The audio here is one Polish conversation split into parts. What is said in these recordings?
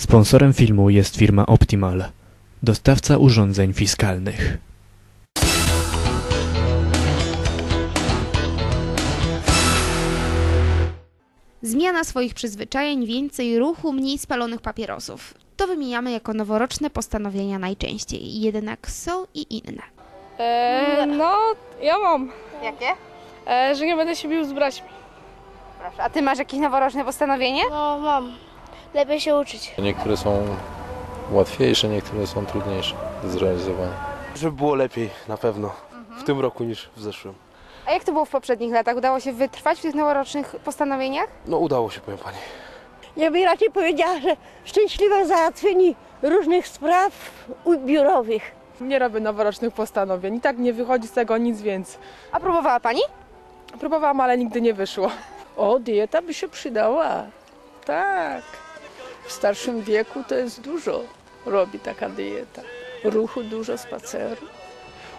Sponsorem filmu jest firma Optimal, dostawca urządzeń fiskalnych. Zmiana swoich przyzwyczajeń, więcej ruchu, mniej spalonych papierosów. To wymieniamy jako noworoczne postanowienia najczęściej, jednak są i inne. E, no, ja mam, Jakie? e, że nie będę się bił z braćmi. Proszę, a ty masz jakieś noworoczne postanowienie? No mam. Lepiej się uczyć. Niektóre są łatwiejsze, niektóre są trudniejsze do zrealizowania. Żeby było lepiej na pewno w tym roku niż w zeszłym. A jak to było w poprzednich latach? Udało się wytrwać w tych noworocznych postanowieniach? No udało się, powiem pani. Ja bym raczej powiedziała, że szczęśliwe załatwienie różnych spraw u- biurowych. Nie robię noworocznych postanowień. I tak nie wychodzi z tego nic więcej. A próbowała pani? Próbowałam, ale nigdy nie wyszło. O, dieta by się przydała. Tak. W starszym wieku to jest dużo robi taka dieta. Ruchu dużo, spaceru.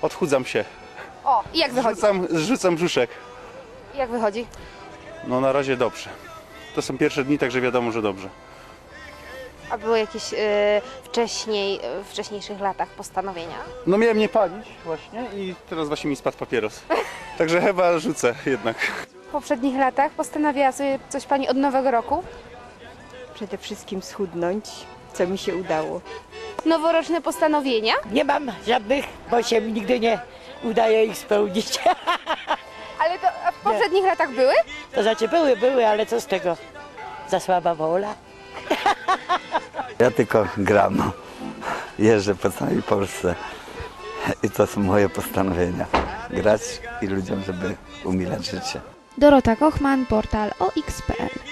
Odchudzam się. O, i jak wychodzi? Zrzucam, zrzucam brzuszek. Jak wychodzi? No na razie dobrze. To są pierwsze dni, także wiadomo, że dobrze. A były jakieś e, wcześniej, w wcześniejszych latach postanowienia? No miałem nie palić właśnie i teraz właśnie mi spadł papieros. Także chyba rzucę jednak. W poprzednich latach postanawiała sobie coś pani od nowego roku? Przede wszystkim schudnąć, co mi się udało. Noworoczne postanowienia? Nie mam żadnych, bo się mi nigdy nie udaje ich spełnić. Ale to a w poprzednich latach były? To znaczy były, były, ale co z tego? Za słaba wola. Ja tylko gram. Jeżdżę po całej Polsce i to są moje postanowienia. Grać i ludziom, żeby umilać życie. Dorota Kochman, portal OX.pl